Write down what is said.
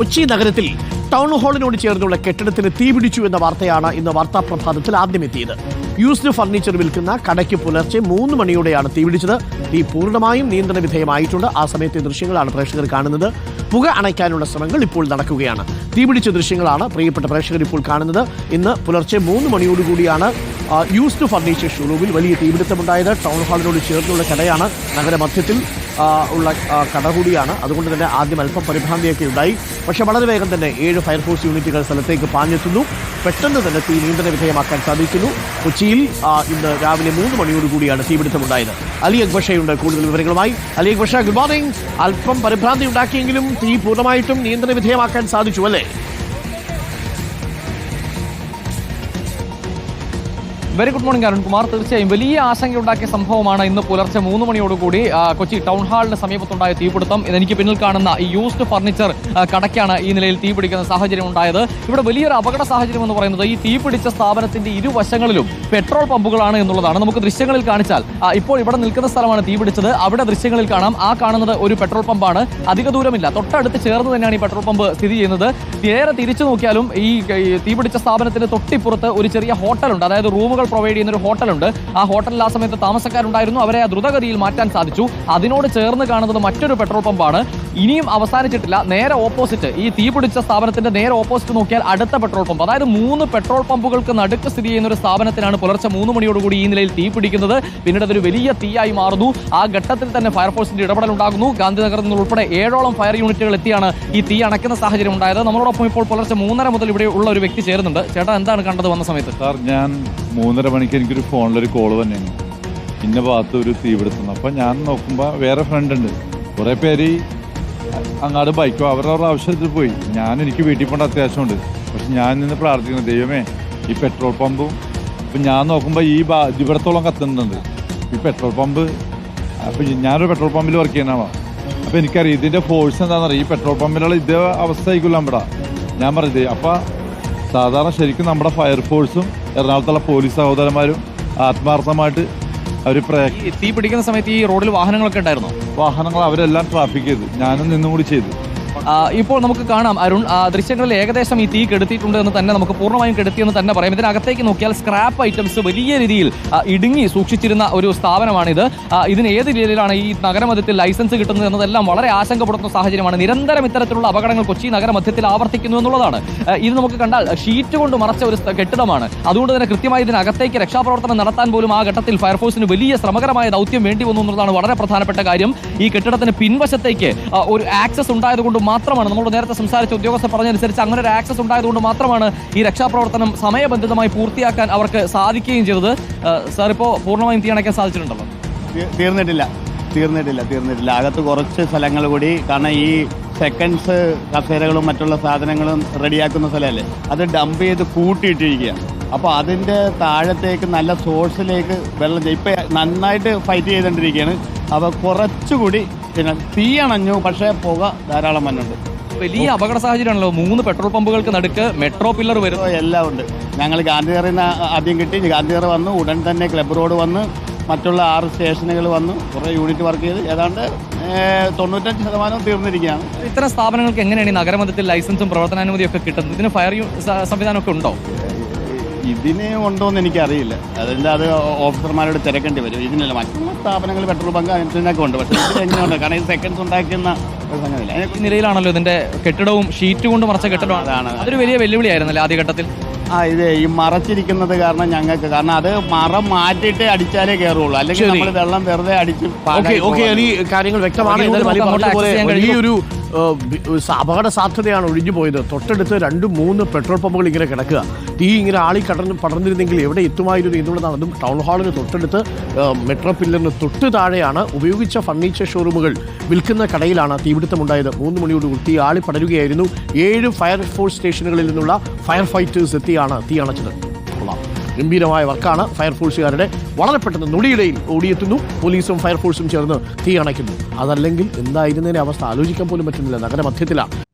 കൊച്ചി നഗരത്തിൽ ടൗൺ ഹാളിനോട് ചേർന്നുള്ള കെട്ടിടത്തിന് തീപിടിച്ചു എന്ന വാർത്തയാണ് ഇന്ന് വാർത്താ പ്രഭാതത്തിൽ ആദ്യം എത്തിയത് യൂസ്ഡ് ഫർണിച്ചർ വിൽക്കുന്ന കടയ്ക്ക് പുലർച്ചെ മൂന്ന് മണിയോടെയാണ് തീപിടിച്ചത് തീ പൂർണമായും നിയന്ത്രണ വിധേയമായിട്ടുണ്ട്. ആ സമയത്തെ ദൃശ്യങ്ങളാണ് പ്രേക്ഷകർ കാണുന്നത്. പുക അണയ്ക്കാനുള്ള ശ്രമങ്ങൾ ഇപ്പോൾ നടക്കുകയാണ്. തീപിടിച്ച ദൃശ്യങ്ങളാണ് പ്രിയപ്പെട്ട പ്രേക്ഷകർ ഇപ്പോൾ കാണുന്നത്. ഇന്ന് പുലർച്ചെ മൂന്ന് മണിയോടുകൂടിയാണ് യൂസ്ഡ് ഫർണിച്ചർ ഷോറൂമിൽ വലിയ തീപിടുത്തമുണ്ടായത്. ടൗൺ ഹാളിനോട് ചേർന്നുള്ള കടയാണ് നഗരമധ്യത്തിൽ ഉള്ള കട കൂടിയാണ് അതുകൊണ്ട് തന്നെ ആദ്യം അല്പം പരിഭ്രാന്തിയൊക്കെ ഉണ്ടായി. പക്ഷേ വളരെ വേഗം തന്നെ ഏഴ് ഫയർഫോഴ്സ് യൂണിറ്റുകൾ സ്ഥലത്തേക്ക് പാഞ്ഞെത്തുന്നു. പെട്ടെന്ന് തന്നെ തീ നിയന്ത്രണ വിധേയമാക്കാൻ സാധിക്കുന്നു. കൊച്ചിയിൽ ഇന്ന് രാവിലെ മൂന്ന് മണിയോടുകൂടിയാണ് തീപിടുത്തമുണ്ടായത്. അലി അക്ബഷയുണ്ട് കൂടുതൽ വിവരങ്ങളുമായി. അലി അക്ബഷ ഗുഡ് മോർണിംഗ് അല്പം പരിഭ്രാന്തി ഉണ്ടാക്കിയെങ്കിലും തീ പൂർണമായിട്ടും നിയന്ത്രണ വിധേയമാക്കാൻ സാധിച്ചു അല്ലേ? വെരി ഗുഡ് മോർണിംഗ് അരുൺകുമാർ തീർച്ചയായും വലിയ ആശങ്കയുണ്ടാക്കിയ സംഭവമാണ് ഇന്ന് പുലർച്ചെ മൂന്ന് മണിയോടുകൂടി കൊച്ചി ടൗൺ ഹാളിന് സമീപത്തുണ്ടായ തീപിടുത്തം. എനിക്ക് പിന്നിൽ കാണുന്ന ഈ യൂസ്ഡ് ഫർണിച്ചർ കടയ്ക്കാണ് ഈ നിലയിൽ തീപിടിക്കുന്ന സാഹചര്യം ഉണ്ടായത്. ഇവിടെ വലിയൊരു അപകട സാഹചര്യം എന്ന് പറയുന്നത് ഈ തീപിടിച്ച സ്ഥാപനത്തിന്റെ ഇരുവശങ്ങളിലും പെട്രോൾ പമ്പുകളാണ് എന്നുള്ളതാണ്. നമുക്ക് ദൃശ്യങ്ങളിൽ കാണിച്ചാൽ ഇപ്പോൾ ഇവിടെ നിൽക്കുന്ന സ്ഥലമാണ് തീപിടിച്ചത് അവിടെ ദൃശ്യങ്ങളിൽ കാണാം. ആ കാണുന്നത് ഒരു പെട്രോൾ പമ്പാണ് അധിക ദൂരമില്ല. തൊട്ടടുത്ത് ചേർന്ന് തന്നെയാണ് ഈ പെട്രോൾ പമ്പ് സ്ഥിതി ചെയ്യുന്നത്. നേരെ തിരിച്ചു നോക്കിയാലും ഈ തീപിടിച്ച സ്ഥാപനത്തിന്റെ തൊട്ടിപ്പുറത്ത് ഒരു ചെറിയ ഹോട്ടലുണ്ട് അതായത് റൂമുകൾ പ്രൊവൈഡ് ചെയ്യുന്ന ഒരു ഹോട്ടലുണ്ട്. ആ ഹോട്ടലിൽ ആ സമയത്ത് താമസക്കാരുണ്ടായിരുന്നു. അവരെ ആ ദ്രുതഗതിയിൽ മാറ്റാൻ സാധിച്ചു. അതിനോട് ചേർന്ന് കാണുന്നത് മറ്റൊരു പെട്രോൾ പമ്പാണ്. ഇനിയും അവസാനിച്ചിട്ടില്ല. നേരെ ഓപ്പോസിറ്റ് ഈ തീപിടിച്ച സ്ഥാപനത്തിന്റെ നേരെ ഓപ്പോസിറ്റ് നോക്കിയാൽ അടുത്ത പെട്രോൾ പമ്പ്. അതായത് മൂന്ന് പെട്രോൾ പമ്പുകൾക്ക് നടുക്ക് സ്ഥിതി ചെയ്യുന്ന ഒരു സ്ഥാപനത്തിനാണ് പുലർച്ചെ മൂന്ന് മണിയോടുകൂടി ഈ നിലയിൽ തീ പിടിക്കുന്നത്. പിന്നീട് അതൊരു വലിയ തീയായി മാറുന്നു. ആ ഘട്ടത്തിൽ തന്നെ ഫയർഫോഴ്സിന്റെ ഇടപെടൽ ഉണ്ടാകുന്നു ഗാന്ധിനഗറിൽ നിന്ന് ഉൾപ്പെടെ ഏഴോളം ഫയർ യൂണിറ്റുകൾ എത്തിയാണ് ഈ തീ അണയ്ക്കുന്ന സാഹചര്യം ഉണ്ടായത്. നമ്മളോടൊപ്പം ഇപ്പോൾ പുലർച്ചെ മൂന്നര മുതൽ ഇവിടെ ഉള്ള ഒരു വ്യക്തി ചേരുന്നുണ്ട്. ചേട്ടാ എന്താണ് കണ്ടത് വന്ന സമയത്ത്? സാർ ഞാൻ മൂന്നര മണിക്ക് എനിക്കൊരു ഫോണിലൊരു കോൾ തന്നെയാണ് ഇന്ന ഭാഗത്ത് ഒരു തീപിടുത്തം അപ്പം ഞാൻ നോക്കുമ്പോൾ വേറെ ഫ്രണ്ട് ഉണ്ട്. കുറേ പേര് അങ്ങാട് ബൈക്കോ അവരവരുടെ ആവശ്യത്തിൽ പോയി. ഞാൻ എനിക്ക് വീട്ടിൽ പോകേണ്ട അത്യാവശ്യമുണ്ട് പക്ഷെ ഞാൻ നിന്ന് പ്രാർത്ഥിക്കുന്നു ദൈവമേ ഈ പെട്രോൾ പമ്പും ഇപ്പം ഞാൻ നോക്കുമ്പോൾ ഈ ബാ ഇവിടത്തോളം കത്തുന്നുണ്ട്. ഈ പെട്രോൾ പമ്പ് അപ്പം ഞാനൊരു പെട്രോൾ പമ്പിൽ വർക്ക് ചെയ്യുന്നതാണ്? അപ്പം എനിക്കറിയാം ഇതിന്റെ ഫോഴ്സ് എന്താണെന്നറിയാം? ഈ പെട്രോൾ പമ്പിലുള്ള ഇതേ അവസ്ഥ ആയിക്കില്ല നമ്മുടെ. ഞാൻ പറഞ്ഞത് അപ്പം സാധാരണ ശരിക്കും നമ്മുടെ ഫയർഫോഴ്സും എറണാകുളത്തുള്ള പോലീസ് സഹോദരന്മാരും ആത്മാർത്ഥമായിട്ട് അവർ തീ പിടിക്കുന്ന സമയത്ത് ഈ റോഡിൽ വാഹനങ്ങളൊക്കെ ഉണ്ടായിരുന്നു? വാഹനങ്ങൾ അവരെല്ലാം ട്രാഫിക് ചെയ്തു. ഞാനും നിന്നും കൂടി ചെയ്തു. ഇപ്പോൾ നമുക്ക് കാണാം അരുൺ ദൃശ്യങ്ങളിൽ ഏകദേശം ഈ തീ കെടുത്തിയിട്ടുണ്ട് എന്ന് തന്നെ നമുക്ക് പൂർണമായും കെടുത്തിയെന്ന് തന്നെ പറയാം. ഇതിനകത്തേക്ക് നോക്കിയാൽ സ്ക്രാപ്പ് ഐറ്റംസ് വലിയ രീതിയിൽ ഇടുങ്ങി സൂക്ഷിച്ചിരുന്ന ഒരു സ്ഥാപനമാണിത്. ഇതിന് ഏത് രീതിയിലാണ് ഈ നഗരമധ്യത്തിൽ ലൈസൻസ് കിട്ടുന്നത് എന്നതെല്ലാം വളരെ ആശങ്കപ്പെടുത്തുന്ന സാഹചര്യമാണ്. നിരന്തരം ഇത്തരത്തിലുള്ള അപകടങ്ങൾ കൊച്ചി നഗരമധ്യത്തിൽ ആവർത്തിക്കുന്നു എന്നുള്ളതാണ്. ഇത് നമുക്ക് കണ്ടാൽ ഷീറ്റ് കൊണ്ട് മറച്ച ഒരു കെട്ടിടമാണ്. അതുകൊണ്ട് തന്നെ കൃത്യമായി ഇതിനകത്തേക്ക് രക്ഷാപ്രവർത്തനം നടത്താൻ പോലും ആ ഘട്ടത്തിൽ ഫയർഫോഴ്സിന് വലിയ ശ്രമകരമായ ദൗത്യം വേണ്ടി വന്നു എന്നുള്ളതാണ് വളരെ പ്രധാനപ്പെട്ട കാര്യം. ഈ കെട്ടിടത്തിന് പിൻവശത്തേക്ക് ഒരു ആക്സസ് ഉണ്ടായതുകൊണ്ട് മാത്രമാണ് നമ്മൾ നേരത്തെ സംസാരിച്ച ഉദ്യോഗസ്ഥർ പറഞ്ഞതനുസരിച്ച് അങ്ങനെ ഒരു ആക്സസ് ഉണ്ടായതുകൊണ്ട് മാത്രമാണ് ഈ രക്ഷാപ്രവർത്തനം സമയബന്ധിതമായി പൂർത്തിയാക്കാൻ അവർക്ക് സാധിക്കുകയും ചെയ്തത്. സാർ ഇപ്പോൾ പൂർണമായും തീ അണയ്ക്കാൻ സാധിച്ചിട്ടുണ്ടല്ലോ? തീർന്നിട്ടില്ല. തീർന്നിട്ടില്ല തീർന്നിട്ടില്ല. അകത്ത് കുറച്ച് സ്ഥലങ്ങൾ കൂടി കാരണം ഈ സെക്കൻഡ്സ് കസേരകളും മറ്റുള്ള സാധനങ്ങളും റെഡിയാക്കുന്ന സ്ഥലമല്ലേ? അത് ഡംപ് ചെയ്ത് കൂട്ടിയിട്ടിരിക്കുകയാണ്. അപ്പോൾ അതിന്റെ താഴത്തേക്ക് നല്ല സോഴ്സിലേക്ക് വെള്ളം ഇപ്പം നന്നായിട്ട് ഫൈറ്റ് ചെയ്തുകൊണ്ടിരിക്കുകയാണ് അപ്പോൾ കുറച്ചുകൂടി പിന്നെ തീ അണഞ്ഞു പക്ഷേ പുക ധാരാളം വന്നുണ്ട് വലിയ അപകട സാഹചര്യമാണല്ലോ. മൂന്ന് പെട്രോൾ പമ്പുകൾക്ക് നടുക്ക് മെട്രോ പില്ലർ വരുന്നു. എല്ലാം ഉണ്ട്. ഞങ്ങൾ ഗാന്ധിനഗറിൽ നിന്ന് ആദ്യം കിട്ടി. ഗാന്ധിനഗർ വന്നു. ഉടൻ തന്നെ ക്ലബ് റോഡ് വന്ന് മറ്റുള്ള ആറ് സ്റ്റേഷനുകൾ വന്നു. കുറേ യൂണിറ്റ് വർക്ക് ചെയ്ത്. ഏതാണ്ട് തൊണ്ണൂറ്റഞ്ച് ശതമാനം തീർന്നിരിക്കുകയാണ്. ഇത്തരം സ്ഥാപനങ്ങൾക്ക് എങ്ങനെയാണ് ഈ നഗരമധ്യത്തിൽ ലൈസൻസും പ്രവർത്തനാനുമതിയൊക്കെ കിട്ടുന്നത്? ഇതിന് ഫയർ സംവിധാനമൊക്കെ ഉണ്ടോ? ഇതിന് ഉണ്ടോയെന്ന് എനിക്കറിയില്ല. അതിന്റെ അത് ഓഫീസർമാരോട് തിരക്കേണ്ടി വരും. ഇതിനല്ല മറ്റുള്ള സ്ഥാപനങ്ങൾ പെട്രോൾ ബങ്ക് അതിനൊക്കെ ഉണ്ട്. പക്ഷേ ഇത് എങ്ങനെയുണ്ട് കാരണം ഇത് സെക്കൻഡ്സ് ഉണ്ടാക്കുന്ന ഒരു സംഗതിയില്ല. അതിനെ ഈ നിലയിലാണല്ലോ ഇതിന്റെ കെട്ടിടവും ഷീറ്റ് കൊണ്ട് മറച്ച കെട്ടിടമാണ്. അതാണ്. അതൊരു വലിയ വെല്ലുവിളിയായിരുന്നല്ലേ ആദ്യഘട്ടത്തിൽ? ആ ഇത് ഈ മറച്ചിരിക്കുന്നത് കാരണം ഞങ്ങൾക്ക് കാരണം അത് മറ മാറ്റിയിട്ട് അടിച്ചാലേ കയറുള്ളൂ അല്ലെങ്കിൽ ശരി. നമ്മൾ വെള്ളം വെറുതെ അടിച്ച് ഓക്കെ പാഴായി ഓക്കെ ഈ അലി കാര്യങ്ങൾ വ്യക്തമാണ്. ഈ എന്നാലും അലി വലിയൊരു സ- അപകട സാധ്യതയാണ് ഒഴിഞ്ഞു പോയത്. തൊട്ടടുത്ത് രണ്ട് മൂന്ന് പെട്രോൾ പമ്പുകൾ ഇങ്ങനെ കിടക്കുക. തീ ഇങ്ങനെ ആളി കടന്ന് പടർന്നിരുന്നെങ്കിൽ എവിടെ എത്തുമായിരുന്നു എന്നുള്ളതാണ്. അതും ടൗൺ ഹാളിന് തൊട്ടടുത്ത് മെട്രോ പില്ലറിന് തൊട്ട് താഴെയാണ് ഉപയോഗിച്ച ഫർണിച്ചർ ഷോറൂമുകൾ വിൽക്കുന്ന കടയിലാണ് തീപിടുത്തമുണ്ടായത്. മൂന്ന് മണിയോട് തീ ആളി പടരുകയായിരുന്നു ഏഴ് ഫയർ ഫോഴ്സ് സ്റ്റേഷനുകളിൽ നിന്നുള്ള ഫയർ ഫൈറ്റേഴ്സ് എത്തിയാണ് തീ അണച്ചത്. ഗംഭീരമായ വർക്കാണ് ഫയർഫോഴ്സുകാരുടെ വളരെ പെട്ടെന്ന് നൊടിയിടയിൽ ഓടിയെത്തുന്നു. പോലീസും ഫയർഫോഴ്സും ചേർന്ന് തീ അണയ്ക്കുന്നു. അതല്ലെങ്കിൽ എന്തായിരുന്നതിന്റെ അവസ്ഥ? ആലോചിക്കാൻ പോലും പറ്റുന്നില്ല. നഗരമധ്യത്തിലാണ്